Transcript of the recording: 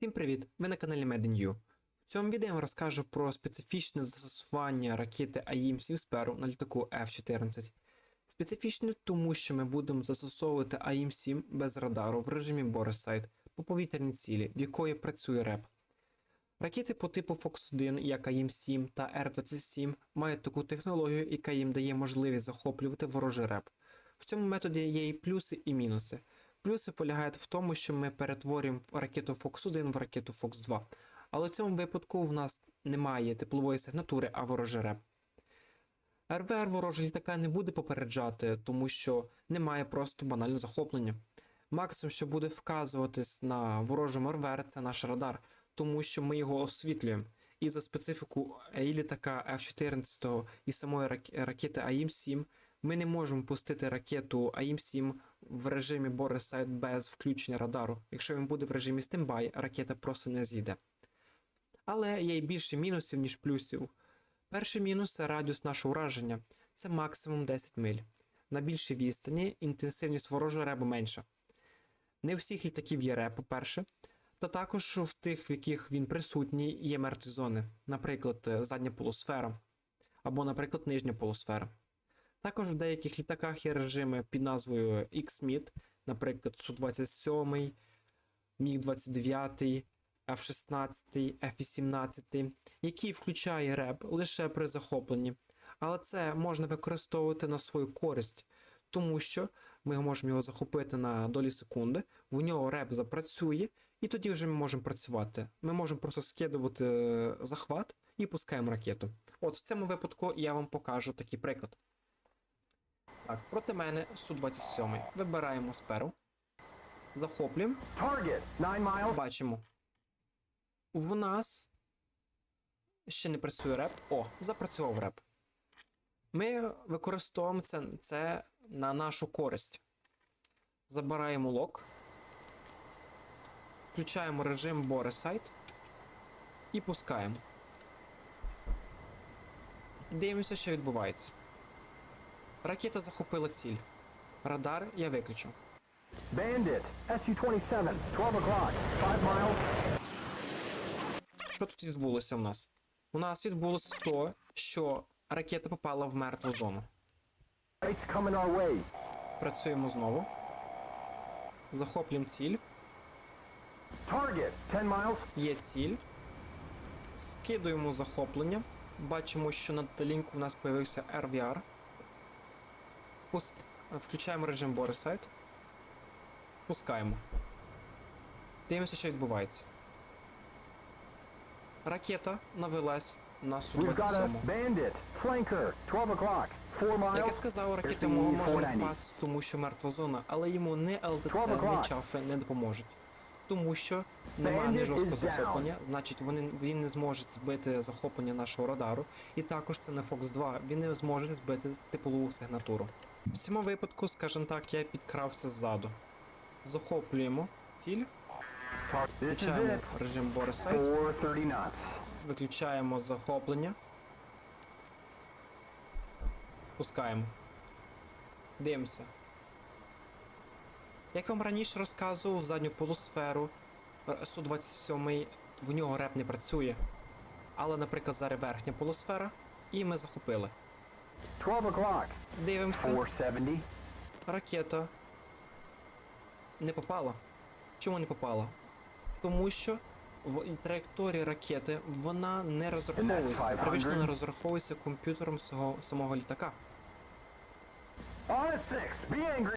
Всім привіт! Ви на каналі MedNU. В цьому відео я розкажу про специфічне застосування ракети AIM-7 Sparrow на літаку F-14. Специфічне тому, що ми будемо застосовувати AIM-7 без радару в режимі Boreside по повітряній цілі, в якої працює РЕП. Ракети по типу Fox 1, як AIM-7 та R-27 мають таку технологію, яка їм дає можливість захоплювати ворожий реп. В цьому методі є і плюси, і мінуси. Плюси полягають в тому, що ми перетворюємо ракету Fox 1 в ракету Fox 2. Але в цьому випадку в нас немає теплової сигнатури, а ворожий. РВР ворожого літака не буде попереджати, тому що немає просто банального захоплення. Максимум, що буде вказуватись на ворожому РВР, це наш радар, тому що ми його освітлюємо. І за специфіку і літака F-14 і самої ракети AIM-7 ми не можемо пустити ракету AIM-7 в режимі Boreside без включення радару. Якщо він буде в режимі стендбай, ракета просто не з'їде. Але є й більше мінусів, ніж плюсів. Перший мінус це радіус нашого ураження. Це максимум 10 миль. На більшій відстані інтенсивність ворожого ребу менша. Не всіх літаків є реп, по-перше, та також в тих, в яких він присутній, є мертві зони, наприклад, е, задня полусфера, або, наприклад, нижня полусфера. Також в деяких літаках є режими під назвою X-MID, наприклад, Су-27, Міг-29, F-16, F-18, який включає реп лише при захопленні. Але це можна використовувати на свою користь, тому що ми можемо його захопити на долі секунди, в нього реп запрацює, і тоді вже ми можемо працювати. Ми можемо просто скидувати е, захват і пускаємо ракету. От в цьому випадку я вам покажу такий приклад. Так, проти мене Су-27. Вибираємо сперу. Захоплюємо. Бачимо. В нас ще не працює реп. О, запрацював реп. Ми використовуємо це, це на нашу користь. Забираємо лок. Включаємо режим Boreside і пускаємо. Дивимося, що відбувається. Ракета захопила ціль. Радар я виключу. Bandit, SU-27, 12 o'clock, 5 miles. Що тут відбулося в нас? У нас відбулося то, що ракета попала в мертву зону. Lights coming our way. Працюємо знову. Захоплюємо ціль. Target, 10 miles. Є ціль. Скидуємо захоплення. Бачимо, що на талінку в нас з'явився RVR. Пус... Включаємо режим Boreside. Пускаємо. Дивимося, що відбувається. Ракета навелась на We've got Су-27. bandit, flanker, 12 o'clock, 4 miles. Як я сказав, ракети There's мого the можуть 490. пасти, тому що мертва зона, але йому не ЛТЦ, не чафи не допоможуть. Тому що немає не жорсткого захоплення, значить вони, він не зможе збити захоплення нашого радару. І також це не Fox 2, він не зможе збити теплову сигнатуру. В цьому випадку, скажімо так, я підкрався ззаду. Захоплюємо ціль, включаємо режим Boreside, 430 knots. виключаємо захоплення. Пускаємо. Дивимося. Як вам раніше розказував, в задню полусферу е, Су-27 в нього реп не працює. Але, наприклад, зараз верхня полусфера, і ми захопили. 12 o'clock, Дивимося, 470. ракета не попала. Чому не попала? Тому що в траєкторії ракети вона не розраховується, 500. привично не розраховується комп'ютером самого, самого літака. On at 6, be angry.